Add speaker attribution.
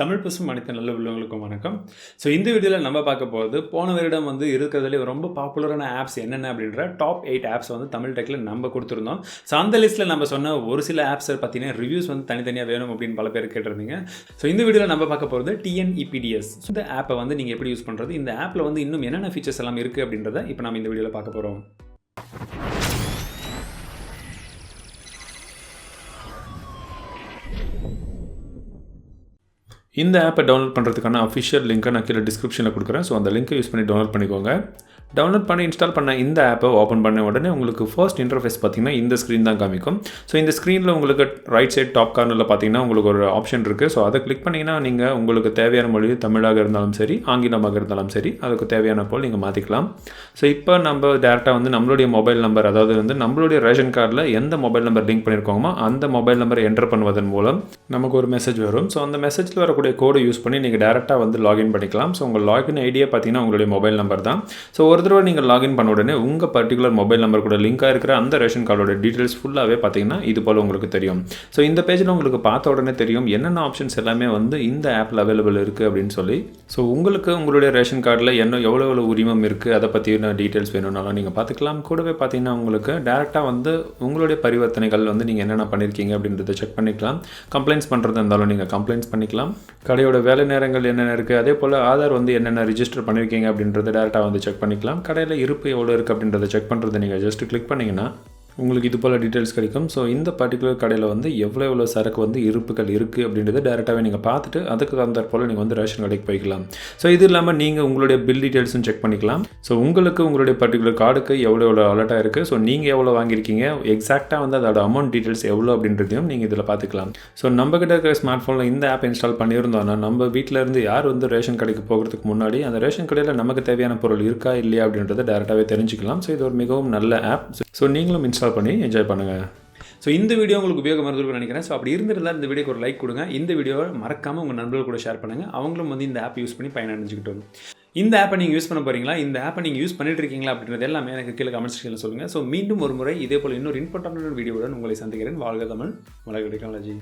Speaker 1: தமிழ் பேசும் அனைத்து நல்ல உள்ளவங்களுக்கும் வணக்கம். ஸோ இந்த வீடியோவில் நம்ம பார்க்க போகிறது போன வருடம் வந்து இருக்கிறதுலே ரொம்ப பாப்புலரான ஆப்ஸ் என்னென்ன அப்படின்ற டாப் எயிட் ஆப்ஸ் வந்து தமிழ் டெக்கில் நம்ம கொடுத்துருந்தோம். ஸோ அந்த லிஸ்ட்டில் நம்ம சொன்ன ஒரு சில ஆப்ஸை பார்த்தீங்கன்னா ரிவ்யூஸ் வந்து தனித்தனியாக வேணும் அப்படின்னு பல பேர் கேட்டிருந்தீங்க. ஸோ இந்த வீடியோவில் நம்ம பார்க்க போகிறது டிஎன்இபிடிஎஸ் இந்த ஆப்பை வந்து நீங்கள் எப்படி யூஸ் பண்ணுறது இந்த ஆப்பில் வந்து இன்னும் என்னென்ன ஃபீச்சர்ஸ் எல்லாம் இருக்குது அப்படின்றத இப்போ நம்ம இந்த வீடியோவில் பார்க்க போகிறோம் இந்த ஆப்பை டவுன்லோட் பண்ணுறதுக்கான அஃபிஷியல் லிங்க்கை நான் கீழே டிஸ்கிரிப்ஷனில் கொடுக்குறேன். ஸோ அந்த லிங்க்கை யூஸ் பண்ணி டவுன்லோட் பண்ணிக்கோங்க. டவுன்லோட் பண்ணி இன்ஸ்டால் பண்ண இந்த ஆப்பை ஓப்பன் பண்ண உடனே உங்களுக்கு ஃபர்ஸ்ட் இன்டர்ஃபேஸ் பார்த்தீங்கன்னா இந்த ஸ்க்ரீன் தான் காமிக்கும். ஸோ இந்த ஸ்க்ரீனில் உங்களுக்கு ரைட் சைட் டாப் கார்னரில் பார்த்தீங்கன்னா உங்களுக்கு ஒரு ஆப்ஷன் இருக்குது ஸோ அதை கிளிக் பண்ணிங்கன்னா நீங்கள் உங்களுக்கு தேவையான மொழி தமிழாக இருந்தாலும் சரி ஆங்கிலமாக இருந்தாலும் சரி அதுக்கு தேவையான போல் நீங்கள் மாற்றிக்கலாம் ஸோ இப்போ நம்ம டேரெக்டாக வந்து நம்மளுடைய மொபைல் நம்பர் அதாவது வந்து நம்மளுடைய ரேஷன் கார்டில் எந்த மொபைல் நம்பர் லிங்க் பண்ணியிருக்கோமோ அந்த மொபைல் நம்பரை என்டர் பண்ணுவதன் மூலம் நமக்கு ஒரு மெசேஜ் வரும். ஸோ அந்த மெசேஜில் வரக்கூடிய கோடை யூஸ் பண்ணி நீங்கள் டேரெக்டாக வந்து லாகின் பண்ணிக்கலாம். ஸோ உங்கள் லாகின் ஐடியா பார்த்தீங்கன்னா உங்களுடைய மொபைல் நம்பர் தான். ஸோ ஒரு ஒரு தடவை நீங்கள் லாகின் பண்ண உடனே உங்கள் பர்டிகுலர் மொபைல் நம்பர் கூட லிங்காக இருக்கிற அந்த ரேஷன் கார்டோட டீட்டெயில்ஸ் ஃபுல்லாகவே பார்த்தீங்கன்னா இது போல் உங்களுக்கு தெரியும். ஸோ இந்த பேஜில் உங்களுக்கு பார்த்த உடனே தெரியும் என்னென்ன ஆப்ஷன்ஸ் எல்லாமே வந்து இந்த ஆப்பில் அவைலபிள் இருக்குது அப்படின்னு சொல்லி. ஸோ உங்களுக்கு உங்களுடைய ரேஷன் கார்டில் என்ன எவ்வளோ எவ்வளோ உரிமம் இருக்குது அதை பற்றின டீட்டெயில்ஸ் வேணும்னாலும் நீங்கள் பார்த்துக்கலாம் கூடவே பார்த்தீங்கன்னா உங்களுக்கு டேரெக்டாக வந்து உங்களுடைய பரிவர்த்தனைகள் வந்து நீங்கள் என்னென்ன பண்ணியிருக்கீங்க அப்படின்றத செக் பண்ணிக்கலாம். கம்ப்ளைண்ட்ஸ் பண்ணுறது இருந்தாலும் நீங்கள் கம்ப்ளைண்ட்ஸ் பண்ணிக்கலாம். கடையோட வேலை நேரங்கள் என்னென்ன இருக்குது அதே போல் ஆதார் வந்து என்னென்ன ரிஜிஸ்டர் பண்ணியிருக்கீங்க அப்படின்றத டேரெக்டாக வந்து செக் பண்ணிக்கலாம். கடையில் இருப்பு எவ்வளோ இருக்குது அப்படின்றத செக் பண்ணுறது நீங்கள் ஜஸ்ட் கிளிக் பண்ணிங்கன்னா உங்களுக்கு இது போல் டீட்டெயில்ஸ் கிடைக்கும். ஸோ இந்த பர்டிகுலர் கடையில் வந்து எவ்வளோ எவ்வளோ சரக்கு வந்து இருப்புகள் இருக்குது அப்படின்றத டேரெக்டாகவே நீங்கள் பார்த்துட்டு அதுக்கு தகுந்த போல் நீங்கள் வந்து ரேஷன் கடைக்கு போய்க்கலாம். ஸோ இது இல்லாமல் நீங்கள் உங்களுடைய பில் டீட்டெயில்ஸும் செக் பண்ணிக்கலாம். ஸோ உங்களுக்கு உங்களுடைய பர்டிகுலர் கார்டுக்கு எவ்வளோ எவ்வளோ அலர்ட்டாக இருக்குது ஸோ நீங்கள் எவ்வளோ வாங்கியிருக்கீங்க? எக்ஸாக்டாக வந்து அதோட அமௌண்ட் டீட்டெயில்ஸ் எவ்வளோ அப்படின்றதையும் நீங்கள் இதில் பார்த்துக்கலாம். ஸோ நம்ம கிட்ட இருக்கிற ஸ்மார்ட் ஃபோனில் இந்த ஆப் இன்ஸ்டால் பண்ணியிருந்தோம்னா நம்ம வீட்டில் இருந்து யார் வந்து ரேஷன் கடைக்கு போகிறதுக்கு முன்னாடி அந்த ரேஷன் கடையில் நமக்கு தேவையான பொருள் இருக்கா இல்லையா அப்படின்றத டேரெக்டாகவே தெரிஞ்சுக்கலாம். ஸோ இது ஒரு மிகவும் நல்ல ஆப் ஸோ நீங்களும் இன்ஸ்டால் பண்ணி என்ஜாய் பண்ணுங்கள் ஸோ இந்த வீடியோ உங்களுக்கு உபயோகமாக இருந்திருக்கும்னு நினைக்கிறேன். ஸோ அப்படி இருந்திருந்தால் இந்த வீடியோக்கு ஒரு லைக் கொடுங்க. இந்த வீடியோவை மறக்காமல் உங்கள் நண்பர்கள் கூட ஷேர் பண்ணுங்கள் அவங்களும் வந்து இந்த ஆப் யூஸ் பண்ணி பயனடைஞ்சிக்கிட்டோம் இந்த ஆப்பை நீங்கள் யூஸ் பண்ண போகிறீங்களா இந்த ஆப்பை நீங்கள் யூஸ் பண்ணிட்டு இருக்கீங்களா? அப்படின்றது எல்லாமே எனக்கு கீழே கமெண்ட் செக்ஷனில் சொல்லுங்கள் ஸோ மீண்டும் ஒரு முறை இதே போல் இன்னொரு இம்பார்ட்டன்டான வீடியோவுடன் உங்களை சந்திக்கிறேன். வாழ்க தமிழ் வளர்க டெக்னாலஜி